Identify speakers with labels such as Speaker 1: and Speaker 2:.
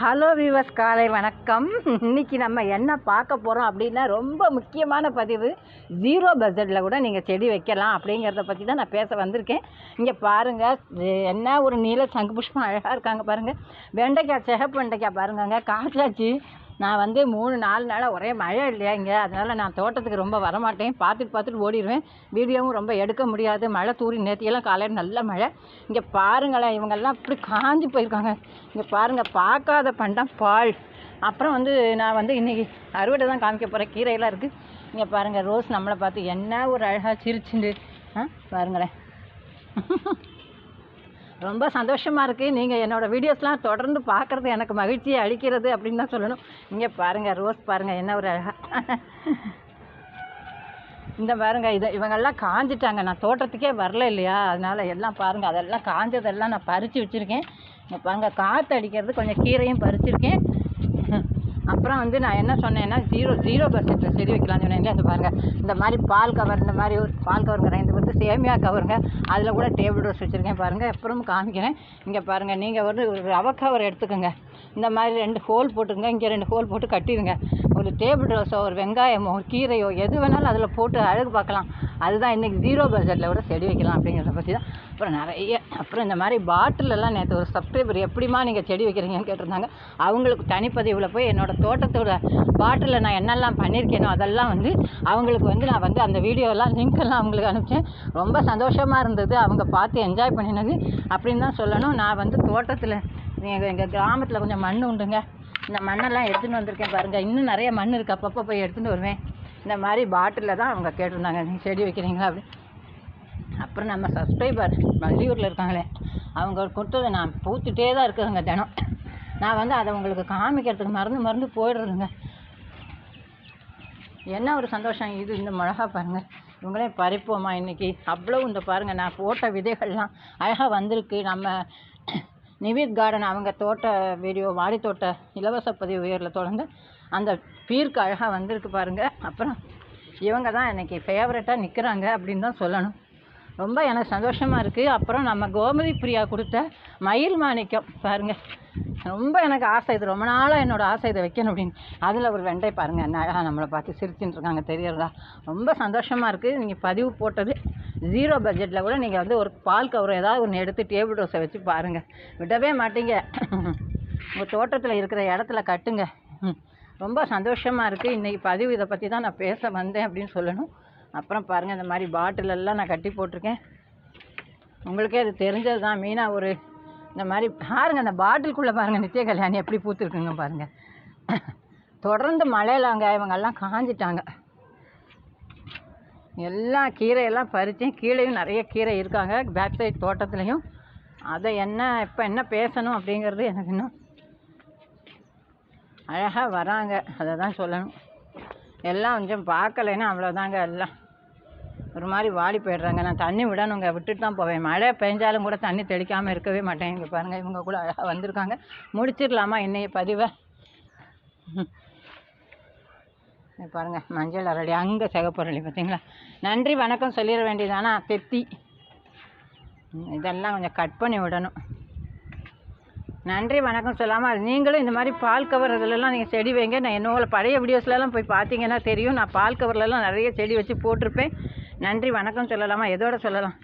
Speaker 1: Hello விவஸ் காலை வணக்கம். இன்னைக்கு நம்ம என்ன பார்க்க போகிறோம் அப்படின்னா ரொம்ப முக்கியமான பதிவு. ஜீரோ பட்ஜெட்டில் கூட நீங்கள் செடி வைக்கலாம் அப்படிங்கிறத பற்றி தான் நான் பேச வந்திருக்கேன். இங்கே பாருங்கள் என்ன ஒரு நீல சங்கு புஷ்பம் அழகாக இருக்காங்க பாருங்கள் வெண்டைக்காய் சிகப்பு வெண்டைக்காய் பாருங்கங்க. காய்ச்சாச்சு நான் வந்து மூணு நாலு நாளாக ஒரே மழை இல்லையா இங்கே? அதனால் நான் தோட்டத்துக்கு ரொம்ப வரமாட்டேன். பார்த்துட்டு பார்த்துட்டு ஓடிடுவேன் வீடியோவும் ரொம்ப எடுக்க முடியாது. மழை தூரி நேற்றியெல்லாம் காலையில் நல்ல மழை. இங்கே பாருங்களேன் இவங்கெல்லாம் இப்படி காஞ்சி போயிருக்காங்க. இங்கே பாருங்கள் பார்க்காத பண்டம் பால். அப்புறம் வந்து நான் வந்து இன்றைக்கி அறுவடை தான் காமிக்க போகிறேன் கீரையெல்லாம் இருக்குது இங்கே பாருங்கள் ரோஸ் நம்மளை பார்த்து என்ன ஒரு அழகாக சிரிச்சுண்டு. ஆ பாருங்களேன். ரொம்ப சந்தோஷமாக இருக்குது நீங்கள் என்னோடய வீடியோஸ்லாம் தொடர்ந்து பார்க்குறது எனக்கு மகிழ்ச்சியை அளிக்கிறது அப்படின்னு தான் சொல்லணும். இங்கே பாருங்கள் ரோஸ் பாருங்கள் என்ன ஒரு அழகாக இந்த பாருங்க இதை இவங்கெல்லாம் காஞ்சிட்டாங்க. நான் தோட்டத்துக்கே வரல இல்லையா? அதனால் எல்லாம் பாருங்கள் அதெல்லாம் காஞ்சதெல்லாம் நான் பறித்து வச்சுருக்கேன். இங்கே பாருங்கள் காற்று அடிக்கிறது கொஞ்சம் கீரையும் பறிச்சிருக்கேன். அப்புறம் வந்து நான் என்ன சொன்னேன்னா ஜீரோ ஜீரோ பர்சன்ட் செடி வைக்கலாம்னு சொன்னேன் இல்லையா? இந்த பாருங்கள் இந்த மாதிரி பால் கவர் இந்த மாதிரி ஒரு பால் கவருங்கிறேன் இது வந்து சேமியா கவருங்க அதில் கூட டேபிள் ரோஸ் வச்சுருக்கேன் பாருங்கள் அப்புறம் காமிக்கிறேன். இங்கே பாருங்கள் நீங்கள் வந்து ஒரு ரவ கவர் எடுத்துக்கோங்க. இந்த மாதிரி ரெண்டு ஹோல் போட்டுருங்க. இங்கே ரெண்டு ஹோல் போட்டு கட்டிடுங்க. ஒரு டேபிள் ரோஸோ ஒரு வெங்காயமோ ஒரு கீரையோ எது வேணாலும் அதில் போட்டு அழகு பார்க்கலாம். அதுதான் இன்றைக்கி ஜீரோ பட்ஜெட்டில் கூட செடி வைக்கலாம் அப்படிங்கிறத பற்றி தான். அப்புறம் நிறைய அப்புறம் இந்த மாதிரி பாட்டிலெல்லாம் நேற்று ஒரு சப்ஸ்கிரைபர் எப்படிமா நீங்கள் செடி வைக்கிறீங்கன்னு கேட்டிருந்தாங்க. அவங்களுக்கு தனிப்பதிவில் போய் என்னோடய தோட்டத்தோட பாட்டிலில் நான் என்னெல்லாம் பண்ணியிருக்கேனோ அதெல்லாம் வந்து அவங்களுக்கு வந்து நான் வந்து அந்த வீடியோலாம் லிங்க் எல்லாம் அவங்களுக்கு அனுப்பிச்சேன். ரொம்ப சந்தோஷமாக இருந்தது. அவங்க பார்த்து என்ஜாய் பண்ணினது அப்படின்னு தான் சொல்லணும். நான் வந்து தோட்டத்தில் எங்கள் எங்கள் கிராமத்தில் கொஞ்சம் மண் உண்டுங்க. இந்த மண்ணெல்லாம் எடுத்துகிட்டு வந்திருக்கேன் பாருங்கள் இன்னும் நிறைய மண் இருக்குது அப்பப்போ போய் எடுத்துகிட்டு வருவேன். இந்த மாதிரி பாட்டிலில் தான் அவங்க கேட்டிருந்தாங்க. நீங்கள் செடி வைக்கிறீங்களா? அப்படி அப்புறம் நம்ம சப்ஸ்கிரைபர் வள்ளியூரில் இருக்காங்களே அவங்க கொடுத்தது நான் பூத்துட்டே தான் இருக்குதுங்க தினம். நான் வந்து அதை உங்களுக்கு காமிக்கிறதுக்கு மறந்து மறந்து போயிடுறதுங்க. என்ன ஒரு சந்தோஷம். இது இந்த மிளகா பாருங்கள் இவங்களே பறிப்போமா இன்றைக்கி அவ்வளோ இந்த பாருங்கள் நான் போட்ட விதைகள்லாம் அழகாக வந்திருக்கு. நம்ம நிவித் கார்டன் அவங்க தோட்ட வீடியோ மாடி தோட்ட இலவச பதிவு உயரில் தொடர்ந்து அந்த பீர்க்கு அழகாக வந்திருக்கு பாருங்கள் அப்புறம் இவங்க தான் எனக்கு ஃபேவரட்டாக நிற்கிறாங்க அப்படின்னு தான் சொல்லணும். ரொம்ப எனக்கு சந்தோஷமாக இருக்குது அப்புறம் நம்ம கோமதி பிரியா கொடுத்த மயில் மாணிக்கம் பாருங்கள் ரொம்ப எனக்கு ஆசை. இது ரொம்ப நாளாக என்னோடய ஆசை இதை வைக்கணும் அப்படின்னு. அதில் ஒரு வெண்டை பாருங்கள் என்ன அழகாக நம்மளை பார்த்து சிரிச்சுட்டு இருக்காங்க. தெரியறதா? ரொம்ப சந்தோஷமாக இருக்குது நீங்கள் பதிவு போட்டது ஜீரோ பட்ஜெட்டில் கூட நீங்கள் வந்து ஒரு பால் கவர் ஏதாவது ஒன்று எடுத்து டேபிள் ரோஸை வச்சு பாருங்கள் விடவே மாட்டீங்க. உங்கள் தோட்டத்தில் இருக்கிற இடத்துல கட்டுங்க. ம். ரொம்ப சந்தோஷமாக இருக்குது இன்றைக்கி பதிவு இதை பற்றி தான் நான் பேச வந்தேன் அப்படின்னு சொல்லணும். அப்புறம் பாருங்கள் இந்த மாதிரி பாட்டிலெல்லாம் நான் கட்டி போட்டிருக்கேன். உங்களுக்கே அது தெரிஞ்சது தான். மீனாக ஒரு இந்த மாதிரி பாருங்கள் அந்த பாட்டிலுக்குள்ளே பாருங்கள் நித்திய கல்யாணி எப்படி பூத்துருக்குங்க பாருங்கள் தொடர்ந்து மழையிலாங்க இவங்கெல்லாம் காஞ்சிட்டாங்க. எல்லா கீரையெல்லாம் பறித்தேன் கீழேயும் நிறைய கீரை இருக்காங்க பேக் சைட் தோட்டத்துலேயும். அதை என்ன இப்போ என்ன பேசணும் அப்படிங்கிறது எனக்கு இன்னும் அழகாக வராங்க. அதை தான் சொல்லணும். எல்லாம் கொஞ்சம் பார்க்கலைன்னா அவ்வளோதாங்க எல்லாம். ஒரு மாதிரி வாடி போயிடுறாங்க. நான் தண்ணி விடணுங்க. விட்டுட்டு தான் போவேன். மழை பெஞ்சாலும் கூட தண்ணி தெளிக்காமல் இருக்கவே மாட்டேன். இங்கே பாருங்கள் இவங்க கூட அழகாக வந்திருக்காங்க. முடிச்சிடலாமா இன்னைய பதிவை? பாருங்கள் மஞ்சள் அரளி. அங்கே சிகப்பரளி பார்த்தீங்களா நன்றி வணக்கம் சொல்லிட வேண்டியதானா தெத்தி. இதெல்லாம் கொஞ்சம் கட் பண்ணி விடணும். நன்றி வணக்கம் சொல்லாமல் நீங்களும் இந்த மாதிரி பால் கவர் இதிலலாம் நீங்கள் செடி வைங்க. நான் என்னோட பழைய வீடியோஸ்லலாம் போய் பார்த்தீங்கன்னா தெரியும். நான் பால் கவர்லலாம் நிறைய செடி வச்சு போட்டிருப்பேன். நன்றி வணக்கம் சொல்லலாமா? எதோட சொல்லலாம்?